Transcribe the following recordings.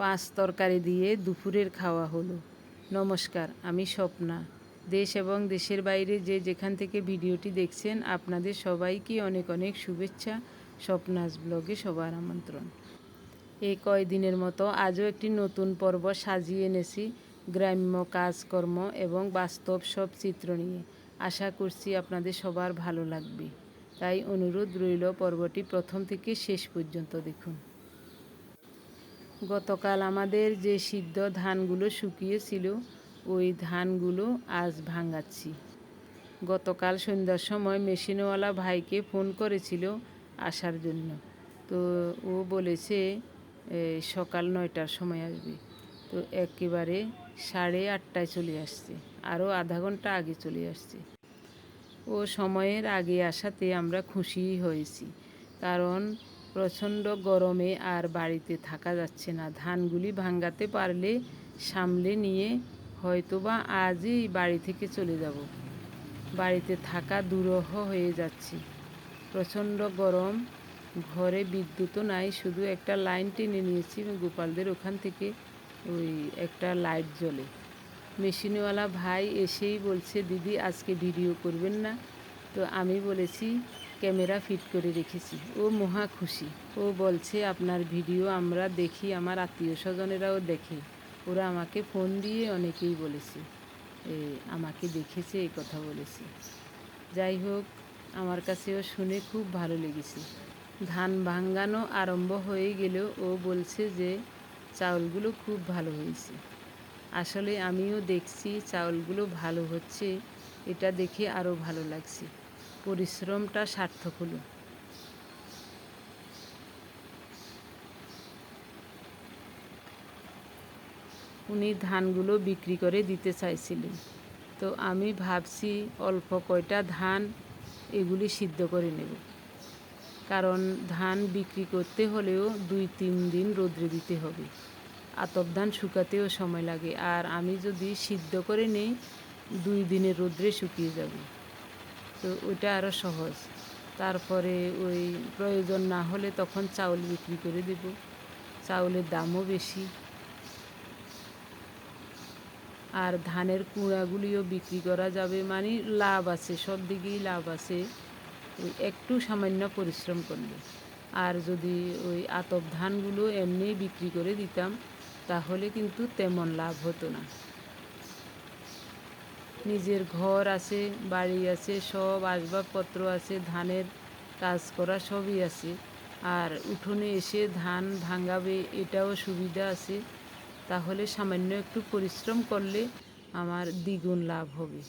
পাঁচ তরকারি দিয়ে দুপুরের খাওয়া হলো। নমস্কার, আমি স্বপ্না। দেশ এবং দেশের বাইরে যে যেখান থেকে ভিডিওটি দেখছেন, আপনাদের সবাইকে অনেক অনেক শুভেচ্ছা। স্বপ্নাস ব্লগে সবার আমন্ত্রণ। এই কয়দিনের মতো আজও একটি নতুন পর্ব সাজিয়ে এনেছি। গ্রাম্য কাজকর্ম এবং বাস্তব সব চিত্র নিয়ে। আশা করছি আপনাদের সবার ভালো লাগবে। তাই অনুরোধ রইল পর্বটি প্রথম থেকে শেষ পর্যন্ত দেখুন। গতকাল আমাদের যে সিদ্ধ ধানগুলো শুকিয়েছিল, ওই ধানগুলো আজ ভাঙাচ্ছি। গতকাল সন্ধ্যার সময় মেশিনওয়ালা ভাইকে ফোন করেছিল আসার জন্য। তো ও বলেছে সকাল নয়টার সময় আসবে। তো একেবারে সাড়ে আটটায় চলে আসছে। আরও আধা ঘণ্টা আগে চলে আসছে। ও সময়ের আগে আসাতে আমরা খুশি হয়েছি। কারণ প্রচণ্ড গরমে আর বাড়িতে থাকা যাচ্ছে না। ধানগুলি ভাঙ্গাতে পারলে সামলে নিয়ে হয়তোবা আজই বাড়ি থেকে চলে যাব। বাড়িতে থাকা দুরূহ হয়ে যাচ্ছে। প্রচণ্ড গরম, ঘরে বিদ্যুৎও নাই, শুধু একটা লাইন টেনে নিয়েছি গোপালদের ওখান থেকে, ওই একটা লাইট জ্বলে। মেশিনওয়ালা ভাই এসেই বলছে, দিদি, আজকে ভিডিও করবেন না। তো আমি বলেছি ক্যামেরা ফিট করে রেখেছি। ও মহা খুশি। ও বলছে, আপনার ভিডিও আমরা দেখি, আমার আত্মীয় স্বজনেরাও দেখে। ওরা আমাকে ফোন দিয়ে অনেকেই বলেছে। আমাকে দেখেছে এই কথা বলেছে। যাই হোক, আমার কাছেও শুনে খুব ভালো লেগেছে। ধান ভাঙ্গানো আরম্ভ হয়ে গেলেও ও বলছে যে, চাউলগুলো খুব ভালো হয়েছে। আসলে আমিও দেখছি, চাউলগুলো ভালো হচ্ছে। এটা দেখে আরও ভালো লাগছে। পরিশ্রমটা সার্থক হলো উনি ধানগুলো বিক্রি করে দিতে চাইছিলেন। তো আমি ভাবছি অল্প কয়টা ধান এগুলি সিদ্ধ করে নেব। কারণ ধান বিক্রি করতে হলেও দুই তিন দিন রোদ্রে দিতে হবে। আতপ ধান শুকাতেও সময় লাগে। আর আমি যদি সিদ্ধ করে নেই, দুই দিনের রোদ্রে শুকিয়ে যাবে। তো ওইটা আরও সহজ। তারপরে ওই প্রয়োজন না হলে তখন চাউল বিক্রি করে দেব। চাউলের দামও বেশি। আর ধানের কুঁড়াগুলিও বিক্রি করা যাবে। মানে লাভ আছে, সব দিকেই লাভ আছে। একটু সামান্য পরিশ্রম করলে। আর যদি ওই আতপ ধানগুলো এমনি বিক্রি করে দিতাম, তাহলে কিন্তু তেমন লাভ হতো না। নিজের ঘর আছে, বাড়ি আছে, সব আসবাবপত্র আছে, ধানের কাজ করা সবই আছে। আর উঠোনে এসে ধান ভাঙাবে এটাও সুবিধা আছে। তাহলে সামান্য একটু পরিশ্রম করলে আমার দ্বিগুণ লাভ হবে।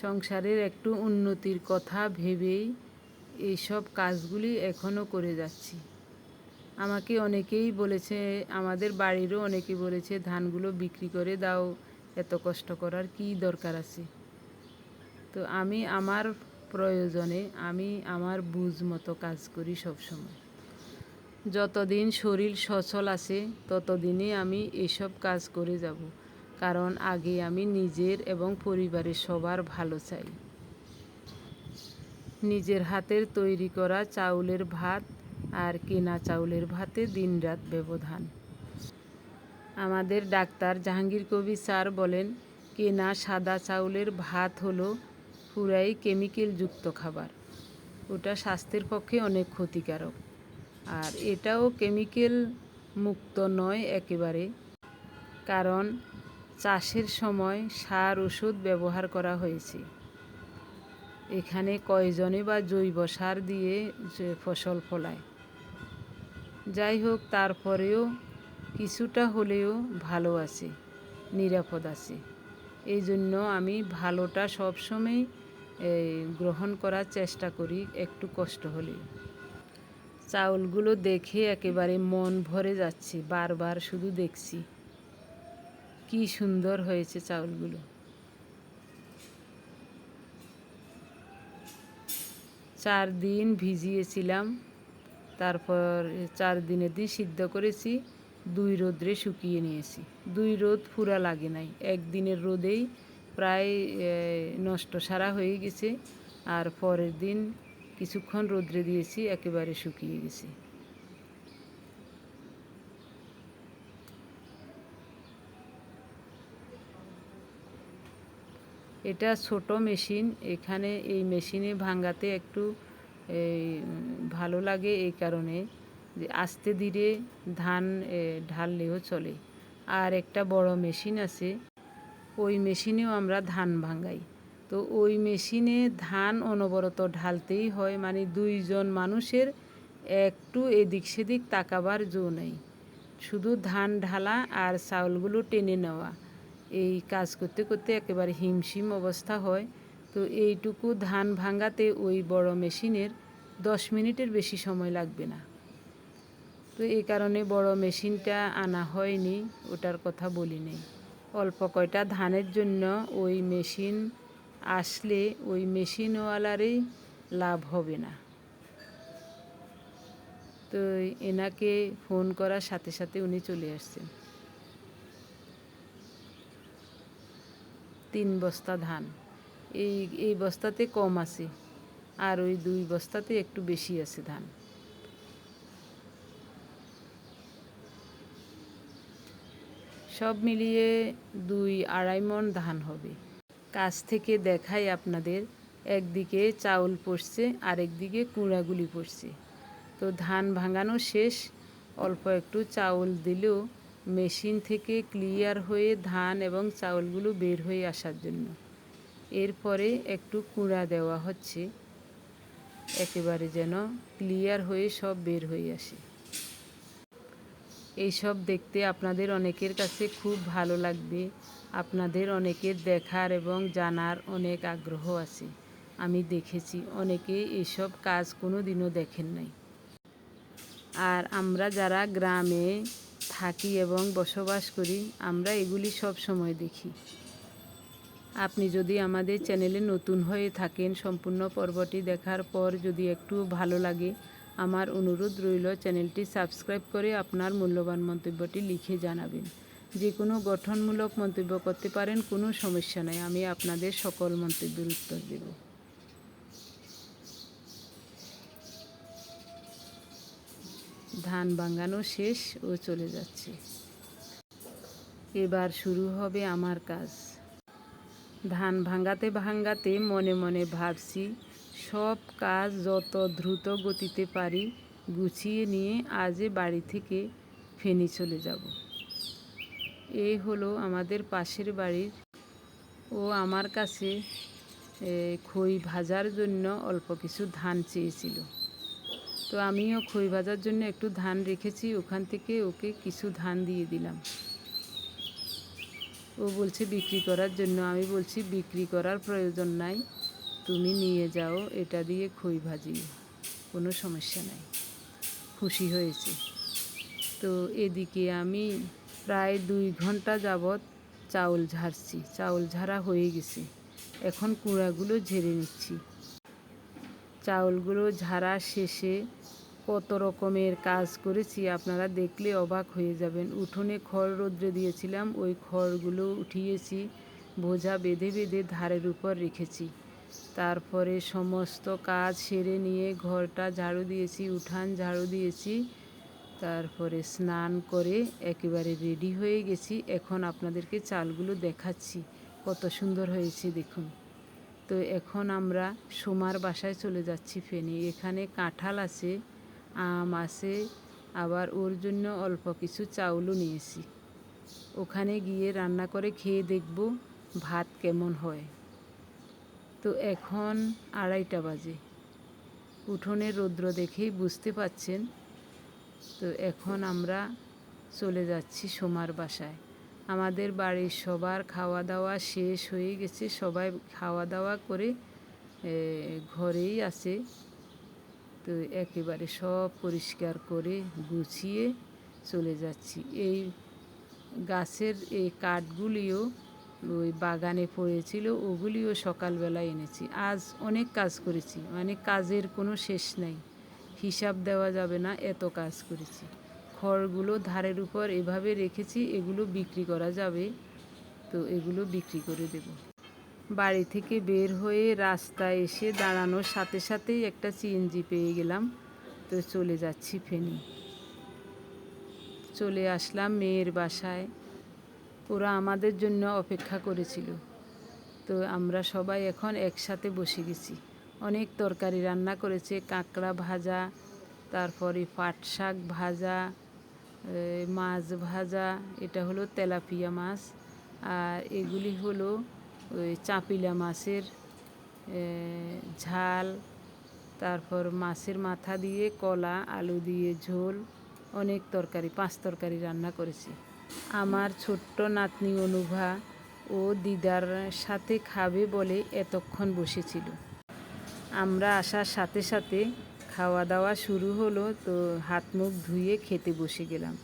সংসারের একটু উন্নতির কথা ভেবেই এইসব কাজগুলি এখনও করে যাচ্ছি। আমাকে অনেকেই বলেছে, আমাদের বাড়িরও অনেকে বলেছে, ধানগুলো বিক্রি করে দাও এত কষ্ট করার কি দরকার আছে? তো আমি আমার প্রয়োজনে আমি আমার বুঝ মতো কাজ করি সবসময়। যতদিন শরীর সচল আছে ততদিনই আমি এসব কাজ করে যাব। কারণ আগে আমি নিজের এবং পরিবারের সবার ভালো চাই। নিজের হাতের তৈরি করা চাউলের ভাত আর কেনা চাউলের ভাতে দিনরাত ব্যবধান। আমাদের ডাক্তার জাহাঙ্গীর কবির স্যার বলেন, কেনা সাদা চাউলের ভাত হলো পুরাই কেমিক্যালযুক্ত খাবার। ওটা স্বাস্থ্যের পক্ষে অনেক ক্ষতিকারক। আর এটাও কেমিক্যাল মুক্ত নয় একেবারে। কারণ চাষের সময় সার ওষুধ ব্যবহার করা হয়েছে। এখানে কয়জনে বা জৈব সার দিয়ে ফসল ফলায়। যাই হোক, তারপরেও কিছুটা হলেও ভালো আছে, নিরাপদ আছে। এই জন্য আমি ভালোটা সবসময় গ্রহণ করার চেষ্টা করি একটু কষ্ট হলেও চাউলগুলো দেখে একেবারে মন ভরে যাচ্ছে, বারবার শুধু দেখছি। কি সুন্দর হয়েছে চাউলগুলো। চার দিন ভিজিয়েছিলাম, তারপর চার দিনের দিন সিদ্ধ করেছি। দুই রোদ্রে শুকিয়ে নিয়েছি। দুই রোদ ফুরা লাগে নাই। একদিনের রোদেই প্রায় নষ্ট সারা হয়ে গেছে আর পরের দিন কিছুক্ষণ রোদ্রে দিয়েছি, একেবারে শুকিয়ে গেছে। এটা ছোট মেশিন। এখানে এই মেশিনে ভাঙ্গাতে একটু ভালো লাগে এই কারণে। আস্তে ধীরে ধান ঢাললেও চলে। আর একটা বড় মেশিন আছে, ওই মেশিনেও আমরা ধান ভাঙাই। তো ওই মেশিনে ধান অনবরত ঢালতেই হয় মানে দুইজন মানুষের একটু এদিক সেদিক তাকাবার জো নেই। শুধু ধান ঢালা আর চাউলগুলো টেনে নেওয়া, এই কাজ করতে করতে একেবারে হিমশিম অবস্থা হয়। তো এইটুকু ধান ভাঙাতে ওই বড় মেশিনের দশ মিনিটের বেশি সময় লাগবে না। তো এই কারণে বড় মেশিনটা আনা হয়নি, ওটার কথা বলি নেই অল্প কয়টা ধানের জন্য ওই মেশিন আসলে ওই মেশিনওয়ালারই লাভ হবে না। তো এনাকে ফোন করার সাথে সাথে উনি চলে আসছেন। তিন বস্তা ধান। এই এই বস্তাতে কম আছে, আর ওই দুই বস্তাতে একটু বেশি আছে ধান। সব মিলিয়ে দুই আড়াই মন ধান হবে। কাছ থেকে দেখাই আপনাদের, একদিকে চাউল পড়ছে, আরেকদিকে কুঁড়াগুলি পড়ছে। তো ধান ভাঙানো শেষ, অল্প একটু চাউল দিলেও মেশিন থেকে ক্লিয়ার হয়ে ধান এবং চাউলগুলো বের হয়ে আসার জন্য। এরপরে একটু কুঁড়া দেওয়া হচ্ছে, একেবারে যেন ক্লিয়ার হয়ে সব বের হয়ে আসে। এইসব দেখতে আপনাদের অনেকের কাছে খুব ভালো লাগবে। আপনাদের অনেকের দেখার এবং জানার অনেক আগ্রহ আছে। আমি দেখেছি অনেকে এইসব কাজ কোনো দিনও দেখেন নাই। আর আমরা যারা গ্রামে থাকি এবং বসবাস করি, আমরা এগুলি সব সময় দেখি। আপনি যদি আমাদের চ্যানেলে নতুন হয়ে থাকেন, সম্পূর্ণ পর্বটি দেখার পর যদি একটু ভালো লাগে আমার অনুরোধ রইল চ্যানেলটি সাবস্ক্রাইব করে আপনার মূল্যবান মন্তব্যটি লিখে জানাবেন। যে কোনো গঠনমূলক মন্তব্য করতে পারেন, কোনো সমস্যা নেই। আমি আপনাদের সকল মন্তব্যের উত্তর দেব। ধান ভাঙানো শেষ ও চলে যাচ্ছে। এবার শুরু হবে আমার কাজ। ধান ভাঙাতে ভাঙাতে মনে মনে ভাবছি সব কাজ যত দ্রুত গতিতে পারি গুছিয়ে নিয়ে আজে বাড়ি থেকে ফেনি চলে যাব। এই হলো আমাদের পাশের বাড়ির ও আমার কাছে খই ভাজার জন্য অল্প কিছু ধান চেয়েছিল। তো আমিও খই ভাজার জন্য একটু ধান রেখেছি, ওখান থেকে ওকে কিছু ধান দিয়ে দিলাম। ও বলছে, বিক্রি করার জন্য। আমি বলছি, বিক্রি করার প্রয়োজন নাই। তুমি নিয়ে যাও, এটা দিয়ে খই ভাজি, কোনো সমস্যা নাই। খুশি হয়েছে। তো এদিকে আমি প্রায় দুই ঘণ্টা যাবৎ চাউল ঝাড়ছি, চাউল ঝাড়া হয়ে গেছে। এখন কুড়াগুলো ঝেড়ে নিচ্ছি। চাউলগুলো ঝাড়া শেষে কত রকমের কাজ করেছি, আপনারা দেখলে অবাক হয়ে যাবেন। উঠোনে খড় রৌদ্রে দিয়েছিলাম, ওই খড়গুলো উঠিয়েছি, বোঝা বেঁধে বেঁধে ধারের উপর রেখেছি। তারপরে সমস্ত কাজ সেরে নিয়ে ঘরটা ঝাড়ু দিয়েছি, উঠান ঝাড়ু দিয়েছি। তারপরে স্নান করে একেবারে রেডি হয়ে গেছি। এখন আপনাদেরকে চালগুলো দেখাচ্ছি, কত সুন্দর হয়েছে দেখুন। তো এখন আমরা সোমার বাসায় চলে যাচ্ছি ফেনি। এখানে কাঁঠাল আছে, আম আছে, আবার ওর জন্য অল্প কিছু চাউলও নিয়েছি। ওখানে গিয়ে রান্না করে খেয়ে দেখব ভাত কেমন হয়। তো এখন আড়াইটা বাজে। উঠোনের রৌদ্র দেখেই বুঝতে পাচ্ছেন। তো এখন আমরা চলে যাচ্ছি সোমার বাসায়। আমাদের বাড়ির সবার খাওয়া দাওয়া শেষ হয়ে গেছে। সবাই খাওয়া দাওয়া করে ঘরেই আছে। তো একেবারে সব পরিষ্কার করে গুছিয়ে চলে যাচ্ছি। এই গাছের এই কাঠগুলিও ওই বাগানে পড়েছিল, ওগুলিও সকালবেলা এনেছি। আজ অনেক কাজ করেছি মানে কাজের কোনো শেষ নাই। হিসাব দেওয়া যাবে না, এত কাজ করেছি। খড়গুলো ধারের উপর এভাবে রেখেছি, এগুলো বিক্রি করা যাবে, তো এগুলো বিক্রি করে দেব। বাড়ি থেকে বের হয়ে রাস্তায় এসে দাঁড়ানোর সাথে সাথেই একটা সিএনজি পেয়ে গেলাম, তো চলে যাচ্ছি ফেনি। চলে আসলাম মেয়ের বাসায়। ওরা আমাদের জন্য অপেক্ষা করেছিল। তো আমরা সবাই এখন একসাথে বসে গেছি। অনেক তরকারি রান্না করেছে, কাঁকড়া ভাজা, তারপরে পাট শাক ভাজা মাছ ভাজা, এটা হলো তেলাপিয়া মাছ, আর এগুলি হলো ওই চাপিলা মাছের ঝাল, তারপর মাছের মাথা দিয়ে কলা, আলু দিয়ে ঝোল, অনেক তরকারি, পাঁচ তরকারি রান্না করেছি। আমার ছোট্ট নাতনি অনুভা ও দিদার সাথে খাবে বলে এতক্ষণ বসেছিল। আমরা আসার সাথে সাথে খাওয়া দাওয়া শুরু হলো তো হাত মুখ ধুয়ে খেতে বসে গেলাম।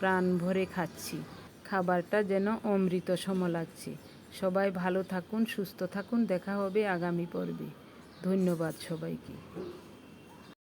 প্রাণ ভরে খাচ্ছি। খাবারটা যেন অমৃত সম লাগছে। সবাই ভালো থাকুন, সুস্থ থাকুন। দেখা হবে আগামী পর্বে। ধন্যবাদ সবাইকে।